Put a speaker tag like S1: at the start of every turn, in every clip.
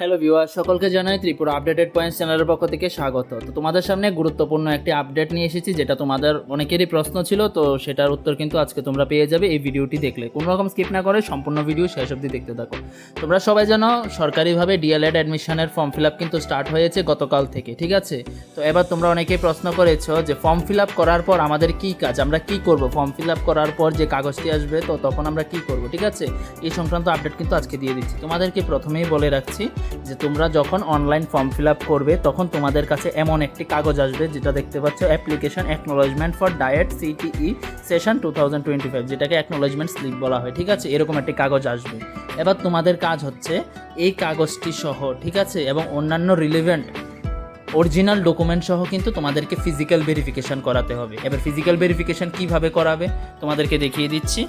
S1: Hello viewer সকলকে জানাই Tripura updated point চ্যানেলের পক্ষ থেকে স্বাগত। তো তোমাদের সামনে গুরুত্বপূর্ণ একটি আপডেট নিয়ে এসেছি, যেটা তোমাদের অনেকেরই প্রশ্ন ছিল, তো সেটার উত্তর কিন্তু আজকে তোমরা পেয়ে যাবে এই ভিডিওটি দেখলে। কোনো রকম স্কিপ না করে সম্পূর্ণ ভিডিও শেষ অবধি দেখতে থাকো। তোমরা সবাই জানো, সরকারিভাবে ডিএলএড অ্যাডমিশনের ফর্ম ফিল আপ কিন্তু স্টার্ট হয়েছে গতকাল থেকে, ঠিক আছে? তো এবার তোমরা অনেকেই প্রশ্ন করেছ যে ফর্ম ফিল আপ করার পর আমাদের কী কাজ? আমরা কি করব? ফর্ম ফিল আপ করার পর যে কাগজটি আসবে, তো তখন আমরা কি করব, ঠিক আছে? এই সংক্রান্ত আপডেট কিন্তু আজকে দিয়ে দিচ্ছি। তোমাদেরকে প্রথমেই বলে রাখছি যে তোমরা যখন অনলাইন ফর্ম ফিল আপ করবে, তখন তোমাদের কাছে এমন একটি কাগজ আসবে, যেটা দেখতে পাচ্ছ application acknowledgement for DIET CTE session two thousand twenty five যেটাকে অ্যাকনোলজমেন্ট স্লিপ বলা হয়, ঠিক আছে? এরকম একটি কাগজ আসবে। এবার তোমাদের কাজ হচ্ছে, এই কাগজটি সহ, ঠিক আছে? এবং অন্যান্য রিলেভেন্ট অরিজিনাল ডকুমেন্ট সহ কিন্তু তোমাদেরকে ফিজিক্যাল ভেরিফিকেশন করাতে হবে। এবার ফিজিক্যাল ভেরিফিকেশন কীভাবে করাবে, তোমাদেরকে দেখিয়ে দিচ্ছি।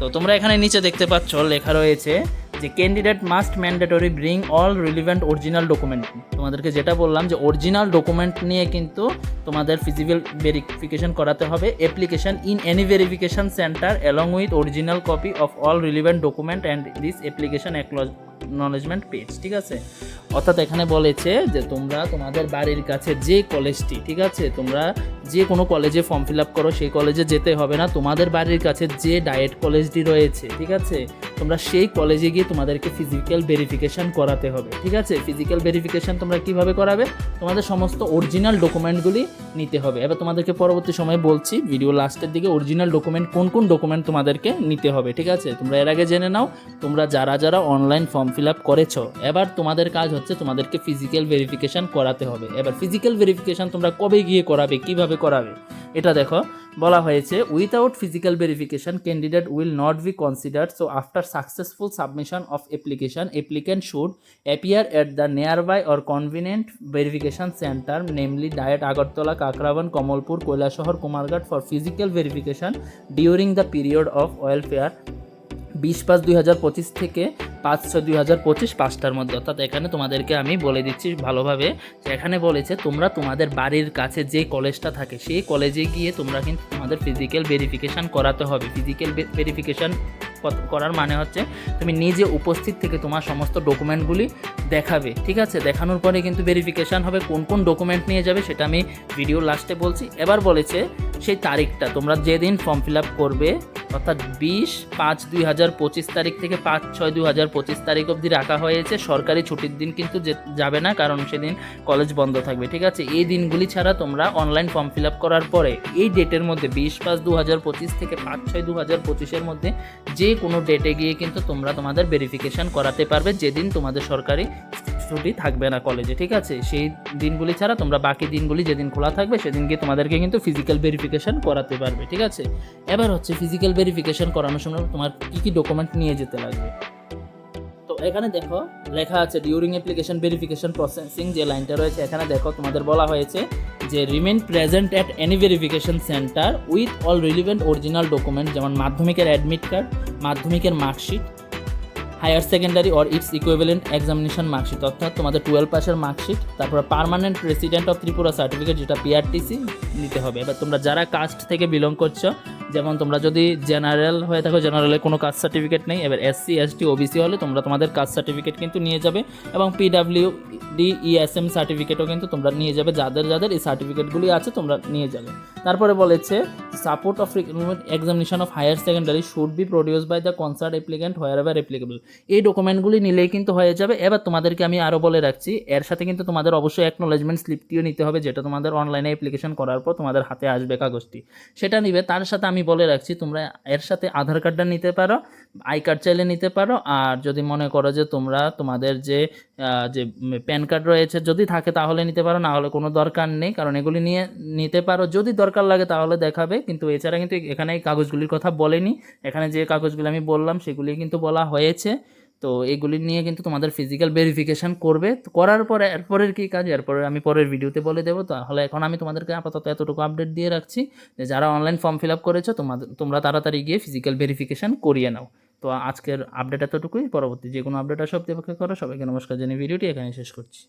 S1: তো তোমরা এখানে নিচে দেখতে পাচ্ছ, লেখা রয়েছে যে candidate must mandatory bring all relevant original document তোমাদেরকে যেটা বললাম যে অরিজিনাল ডকুমেন্ট নিয়ে কিন্তু তোমাদের ফিজিক্যাল ভেরিফিকেশন করাতে হবে application in any verification centre along with original copy of all relevant document and this application acknowledgement page ঠিক আছে? অর্থাৎ এখানে বলেছে যে তোমরা তোমাদের বাড়ির কাছে যে কলেজটি ঠিক আছে? তোমরা যে কোনো কলেজে ফর্ম ফিল আপ করো, সেই কলেজে যেতে হবে না। তোমাদের বাড়ির কাছে যে ডায়েট কলেজটি রয়েছে, ঠিক আছে? তোমরা সেই কলেজে গিয়ে তোমাদেরকে ফিজিক্যাল ভেরিফিকেশন করাতে হবে, ঠিক আছে? ফিজিক্যাল ভেরিফিকেশান তোমরা কীভাবে করাবে? তোমাদের সমস্ত অরিজিনাল ডকুমেন্টগুলি নিতে হবে। এবার তোমাদেরকে পরবর্তী সময়ে বলছি ভিডিও লাস্টের দিকে অরিজিনাল ডকুমেন্ট কোন কোন ডকুমেন্ট তোমাদেরকে নিতে হবে, ঠিক আছে? তোমরা এর আগে জেনে নাও, তোমরা যারা যারা অনলাইন ফর্ম ফিল আপ করেছ, এবার তোমাদের কাজ হচ্ছে তোমাদেরকে ফিজিক্যাল ভেরিফিকেশন করাতে হবে। এবার ফিজিক্যাল ভেরিফিকেশান তোমরা কবে গিয়ে করাবে, কীভাবে করাবে, এটা দেখো, বলা হয়েছে without physical verification candidate will not be considered so after successful submission of application applicant should appear at the nearby or convenient verification centre namely DIET Agartala Kakraban Kamalpur Kailashahar Kumarghat for physical verification during the period of welfare বিশ পাঁচ দুই হাজার পঁচিশ থেকে পাঁচ ছয় দুই হাজার পঁচিশ পাঁচটার মধ্যে। অর্থাৎ এখানে তোমাদেরকে আমি বলে দিচ্ছি ভালোভাবে যে এখানে বলেছে, তোমরা তোমাদের বাড়ির কাছে যে কলেজটা থাকে, সেই কলেজে গিয়ে তোমরা কিন্তু তোমাদের ফিজিক্যাল ভেরিফিকেশান করাতে হবে। ফিজিক্যাল ভেরিফিকেশান করার মানে হচ্ছে, তুমি নিজে উপস্থিত থেকে তোমার সমস্ত ডকুমেন্টগুলি দেখাবে, ঠিক আছে? দেখানোর পরে কিন্তু ভেরিফিকেশান হবে, কোন কোন ডকুমেন্ট নিয়ে যাবে সেটা আমি ভিডিও লাস্টে বলছি। এবার বলেছে সেই তারিখটা, তোমরা যেদিন ফর্ম ফিল আপ করবে, অর্থাৎ বিশ পাঁচ দুই হাজার পঁচিশ তারিখ থেকে পাঁচ ছয় দুই হাজার পঁচিশ তারিখ অবধি রাখা হয়েছে। সরকারি ছুটির দিন কিন্তু যাবে না, কারণ সেদিন কলেজ বন্ধ থাকবে, ঠিক আছে? এই দিনগুলি ছাড়া তোমরা অনলাইন ফর্ম ফিল আপ করার পরে, এই ডেটের মধ্যে, বিশ পাঁচ দু হাজার পঁচিশ থেকে পাঁচ ছয় দু হাজার পঁচিশের মধ্যে যে কোনো ডেটে গিয়ে কিন্তু তোমরা তোমাদের ভেরিফিকেশন করাতে পারবে, যেদিন তোমাদের সরকারি ছুটি থাকবে না কলেজে ঠিক আছে? সেই দিনগুলি ছাড়া তোমরা বাকি দিনগুলি যেদিন খোলা থাকবে, সেদিন গিয়ে তোমাদেরকে কিন্তু ফিজিক্যাল ভেরিফিকেশন করাতে পারবে, ঠিক আছে? এবার হচ্ছে ফিজিক্যাল ভেরিফিকেশন করানোর সময় তোমার কী কী ডকুমেন্ট নিয়ে যেতে লাগবে? এখানে দেখো, লেখা আছে ডিউরিং অ্যাপ্লিকেশন ভেরিফিকেশন প্রসেসিং যে লাইনটা রয়েছে এখানে দেখো, তোমাদের বলা হয়েছে যে remain present at any verification centre with all relevant original document যেমন মাধ্যমিকের অ্যাডমিট কার্ড মাধ্যমিকের marksheet higher secondary or its equivalent examination marksheet অর্থাৎ তোমাদের টুয়েলভ পাসের মার্কশিট তারপর permanent resident of Tripura certificate যেটা পিআরটিসি নিতে হবে। এবার তোমরা যারা কাস্ট থেকে বিলং করছ যেমন তোমরা যদি জেনারেল হয়ে থাকো জেনারেলে কোনো কাস্ট সার্টিফিকেট নেই, এবার এসসি এসটি ওবিসি হলে তোমরা তোমাদের কাস্ট সার্টিফিকেট কিন্তু নিয়ে যাবে এবং পিডাব্লিউ ডি ইএসএম সার্টিফিকেটও কিন্তু তোমরা নিয়ে যাবে, যাদের যাদের এই সার্টিফিকেটগুলি আছে তোমরা নিয়ে যাবে। তারপরে বলেছে support of examination of higher secondary should be produce by the concert applicant wherever applicable এই ডকুমেন্টগুলি নিলেই কিন্তু হয়ে যাবে। এবার তোমাদেরকে আমি আরও বলে রাখছি, এর সাথে কিন্তু তোমাদের অবশ্যই অ্যাকনোলেজমেন্ট স্লিপটিও নিতে হবে, যেটা তোমাদের অনলাইনে অ্যাপ্লিকেশন করার পর তোমাদের হাতে আসবে কাগজটি। সেটা নিবে, তার সাথে আমি বলে রাখছি, তোমরা এর সাথে আধার কার্ডটা নিতে পারো আই কার্ড চাইলে নিতে পারো, আর যদি মনে করো যে তোমরা তোমাদের যে যে প্যান কার্ড রয়েছে, যদি থাকে তাহলে নিতে পারো, না হলে কোনো দরকার নেই, কারণ এগুলি নিয়ে নিতে পারো। যদি দরকার লাগে তাহলে দেখাবে কিন্তু এছাড়া কিন্তু এখানে এই কাগজগুলির কথা বলেনি। এখানে যে কাগজগুলি আমি বললাম, সেগুলি কিন্তু বলা হয়েছে। তো এগুলি নিয়ে কিন্তু তোমাদের ফিজিক্যাল ভেরিফিকেশান করবে। তো করার পরে, এরপরের কী কাজ? এরপরে আমি পরের ভিডিওতে বলে দেবো। তাহলে এখন আমি তোমাদেরকে আপাতত এতটুকু আপডেট দিয়ে রাখছি যে যারা অনলাইন ফর্ম ফিল আপ করেছ তোমাদের তোমরা তাড়াতাড়ি গিয়ে ফিজিক্যাল ভেরিফিকেশান করিয়ে নাও। তো আজকের আপডেট এতটুকুই। পরবর্তী যে কোনো আপডেট আসবে অপেক্ষা করো। সবাইকে নমস্কার জানিয়ে ভিডিওটি এখানে শেষ করছি।